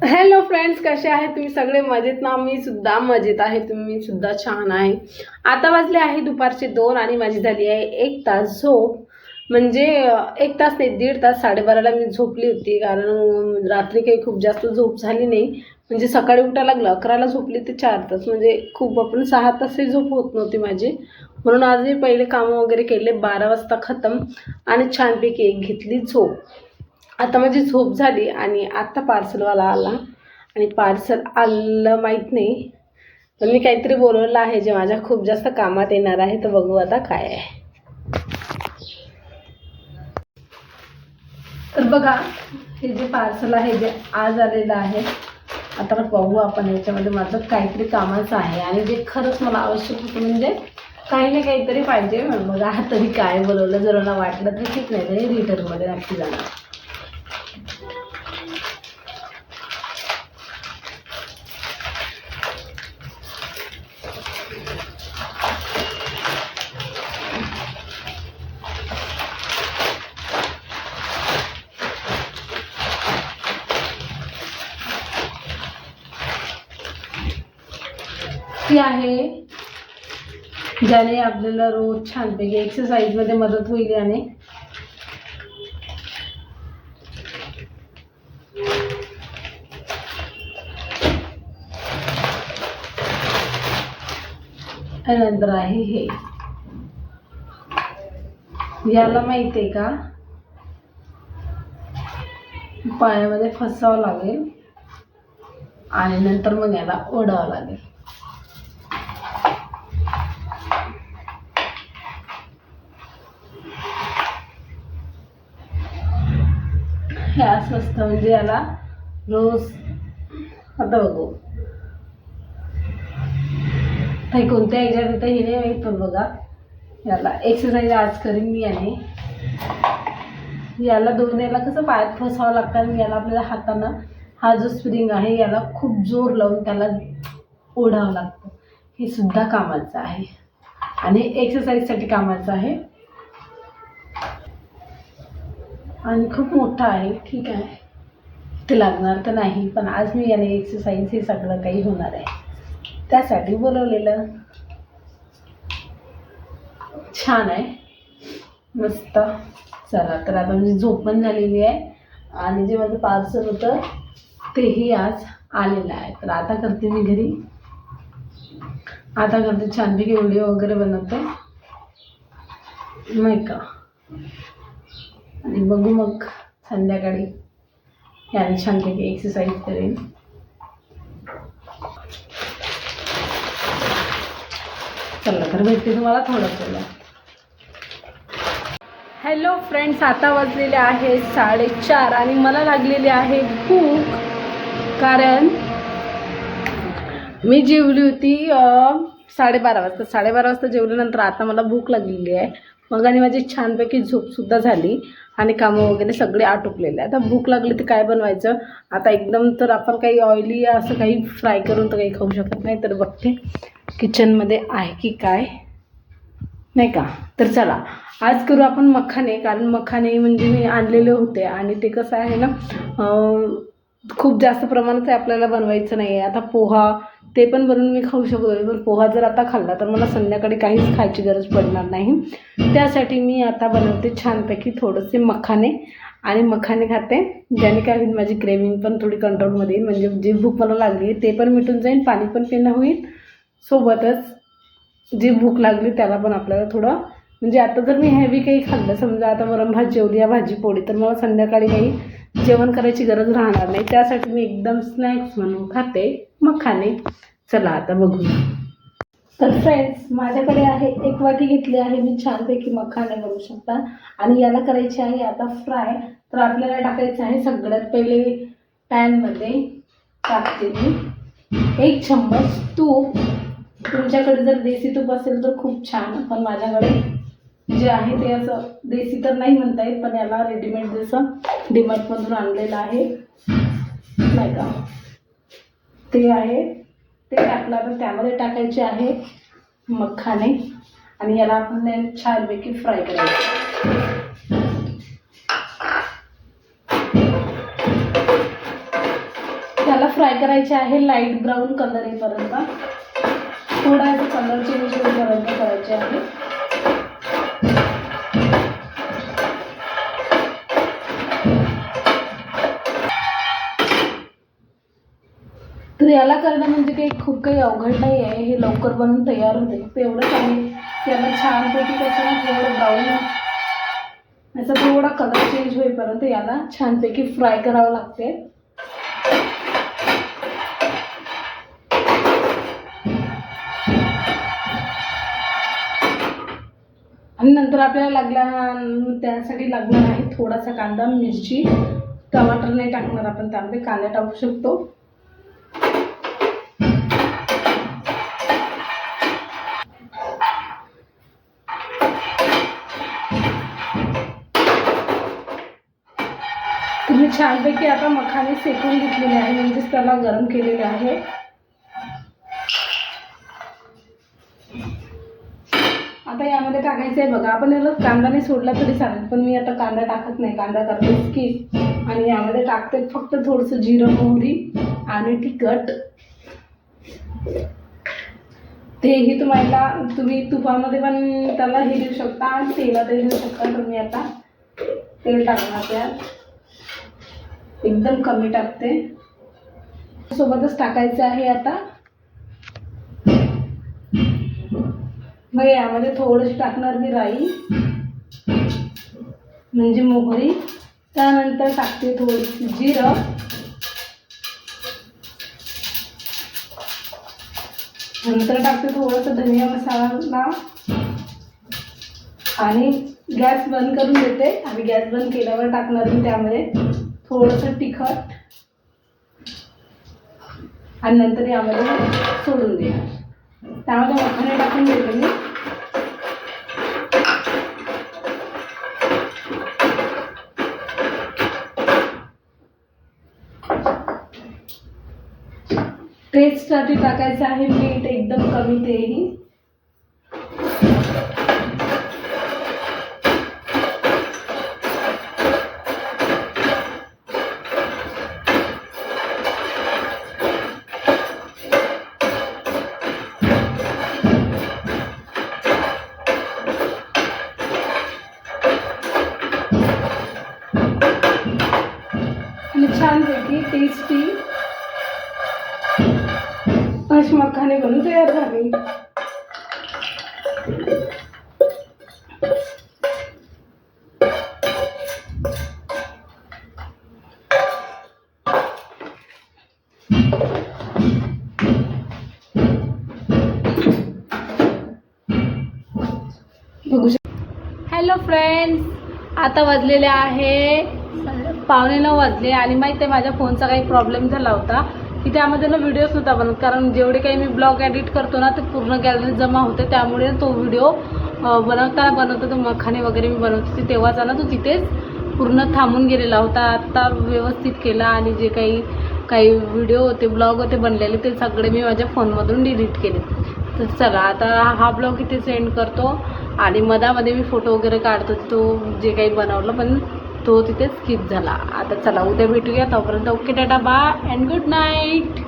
Hello friends कसे आहे तुम्ही? सगळे मजेत ना? मी सुद्धा मजेत आहे. तुम्ही सुद्धा छान आहे. आता वाजले आहे दुपारचे दोन आणि माझी झाली आहे एक तास झोप. म्हणजे एक तास नाही दीड तास साडेबाराला मी झोपली होती. कारण रात्री काही खूप जास्त झोप झाली नाही. म्हणजे सकाळी उठायला लागलं अकराला झोपली ते चार तास. म्हणजे खूप आपण सहा तासही झोप होत नव्हती माझी. म्हणून आज मी पहिले कामं वगैरे केले बारा वाजता खतम. आणि छानपैकी एक घेतली झोप. आता माझी झोप झाली आणि आत्ता पार्सलवाला आला. आणि पार्सल आलं माहीत नाही. पण मी काहीतरी बोलवलं आहे जे माझ्या खूप जास्त कामात येणार आहे. तर बघू आता काय आहे. तर बघा हे जे पार्सल आहे जे आज आलेलं आहे आता बघू आपण याच्यामध्ये माझं काहीतरी कामाचं आहे. आणि जे खरंच मला आवश्यक होतं म्हणजे काही ना काहीतरी पाहिजे. म्हणून बघा तरी काय बोलवलं जर मला वाटलं तर ठीक नाही तरी रिटर्नमध्ये नक्की जाणार. ती आहे. ज्याने आपल्याला रोज छानपैकी एक्सरसाइजमध्ये मदत होईल याने. नंतर आहे हे. याला माहिती आहे का? पायामध्ये फसावं लागेल. आणि नंतर मग याला ओढावं लागेल. हे असं असतं म्हणजे याला रोज आता बघू. काही कोणत्या ह्याच्यात येतं हे नाही माहीत पण बघा. याला एक्सरसाइज आज करीन मी याने. याला दोन याला कसं पायात फसावं लागतं आणि याला आपल्याला हातानं हा जो स्प्रिंग आहे याला खूप जोर लावून त्याला ओढावं लागतं. हे सुद्धा कामाचं आहे. आणि एक्सरसाइजसाठी कामाचं आहे. आणि खूप मोठा आहे. ठीक आहे. ते लागणार तर नाही पण आज मी याने एक्सरसाइज हे सगळं काही होणार आहे. त्यासाठी बोलवलेलं. छान आहे. मस्त. चला तर आता म्हणजे झोप पण झालेली आहे. आणि जे माझं पार्सल होतं तेही आज आलेलं आहे. तर आता करते मी घरी. आता करते छानपैकी व्हिडिओ वगैरे बनवते. नाही का? आणि बघू मग संध्याकाळी. याने छानपैकी एक्सरसाइज करेन. चला तर भेटते तुम्हाला थोडं थोडं. हॅलो फ्रेंड्स आता वाजलेले आहे साडेचार आणि मला लागलेली आहे भूक. कारण मी जेवली होती साडेबारा वाजता. साडेबारा वाजता जेवल्यानंतर आता मला भूक लागलेली आहे. मग आणि माझी छानपैकी झोपसुद्धा झाली आणि कामं वगैरे सगळे आटोपलेले. आता भूक लागली तर काय बनवायचं? आता एकदम तर आपण काही ऑइली असं काही फ्राय करून तर काही खाऊ शकत नाही तर बघते किचनमध्ये आहे की काय? नाही का? तर चला आज करू आपण मखाने कारण मखाने म्हणजे मी आणलेले होते आणि ते कसं आहे ना खूप जास्त प्रमाणात आहे आपल्याला बनवायचं नाही आहे आता पोहा ते पण बनवून मी खाऊ शकतो पण पोहा जर आता खाल्ला तर मला संध्याकाळी काहीच खायची गरज पडणार नाही. त्यासाठी मी आता बनवते छानपैकी थोडेसे मखाने आणि मखाने खाते. ज्याने काय होईल माझी क्रेविंग पण थोडी कंट्रोलमध्ये येईल. म्हणजे जी भूक मला लागली आहे ते पण मिटून जाईल पाणी पण पिणं होईल. सोबतच जी भूक लागली त्याला पण आपल्याला थोडं म्हणजे आता जर मी हेवी काही खाल्लं समजा आता वरण भात जेवली या भाजी पोळी तर मला संध्याकाळी काही जेवण करायची गरज राहणार नाही. त्यासाठी मी एकदम स्नॅक्स म्हणून खाते मखाने चला आता बघूया तर फ्रेंड्स माझ्याकडे आहे एक वाटी घेतली आहे मी छानपैकी मखाने बनवू शकता. आणि याला करायचे आहे आता फ्राय तर आपल्याला टाकायचं आहे सगळ्यात पहिले पॅनमध्ये टाकते मी. एक चम्मच तूप. तुमच्याकडे जर देसी तूप असेल तर खूप छान पण माझ्याकडे जे आहे ते असं देसी तर नाही म्हणता येत पण याला रेडीमेड जसं डिमार्टमधून आणलेलं आहे. नाही का? ते आहे. ते टाकलं तर त्यामध्ये टाकायचे आहे मखाने आणि याला आपण छानपैकी फ्राय करायचं. त्याला फ्राय करायचे आहे लाइट ब्राऊन कलर येईपर्यंत. थोडा कलर चेंज होईपर्यंत करायचे आहे. याला करणं म्हणजे काही खूप काही अवघड नाही आहे. हे लवकर बनून तयार होते. फक्त एवढंच आहे त्याला छानपैकी त्याच्यानं थोडं ब्राऊन याचा थोडा कलर चेंज होईपर्यंत याला छानपैकी फ्राय करावं लागते. आणि नंतर आपल्याला लागला त्यासाठी लागणार आहे थोडासा कांदा मिरची. टमाटर नाही टाकणार आपण त्यामध्ये कांदा टाकू शकतो. छानपैकी आता मखाने सेकून घेतलेले आहे म्हणजेच त्याला गरम केलेले आहे. आता यामध्ये टाकायचं आहे बघा आपण याला कांदा नाही सोडला तरी चालेल पण मी आता कांदा टाकत नाही कांदा करते स्किप आणि यामध्ये टाकते फक्त थोडंसं जिरं मोहरी आणि तिखट. तेही तुम्हाला तुम्ही तुपामध्ये पण त्याला हे देऊ शकता आणि तेलातही देऊ शकता तुम्ही आता तेल टाकणार त्यात. एकदम कमी टाकते. सोबतच टाकायचं आहे आता. मग यामध्ये थोडंशी टाकणार मी राई. म्हणजे मोहरी. त्यानंतर टाकते थोडीशी जिरं. नंतर टाकते थोडंसं धनिया मसाला. आणि गॅस बंद करून देते. आणि गॅस बंद केल्यावर टाकणार मी त्यामध्ये. थोडंसं तिखट. आणि नंतर यामध्ये सोडून देणार. त्यामध्ये मखाने टाकून देते मी. टेस्टसाठी टाकायचं आहे मीठ एकदम कमी तेही छानपैकी टेस्टी अशी मखाने बनून तयार झाली. बघू हॅलो फ्रेंड्स आता वाजलेले आहे पावणे नऊ वाजले आणि माहीत आहे माझ्या फोनचा काही प्रॉब्लेम झाला होता. की त्यामध्ये ना व्हिडिओच नव्हता बनत. कारण जेवढे काही मी ब्लॉग एडिट करतो ना ते पूर्ण गॅलरी जमा होते. त्यामुळे तो व्हिडिओ बनवताना बनवतो. तो मखाने वगैरे मी बनवत होते. तेव्हाचा ना तो तिथेच पूर्ण थांबून गेलेला होता. आत्ता व्यवस्थित केला आणि जे काही काही व्हिडिओ होते ब्लॉग होते बनलेले ते सगळे मी माझ्या फोनमधून डिलीट केले. तर चला आता हा ब्लॉग इथे सेंड करतो. आणि मधामध्ये मी फोटो वगैरे काढतो तो जे काही बनवलं पण तो तिथे स्किप झाला. आता चला उद्या भेटूया तोपर्यंत. Okay tata bye and good night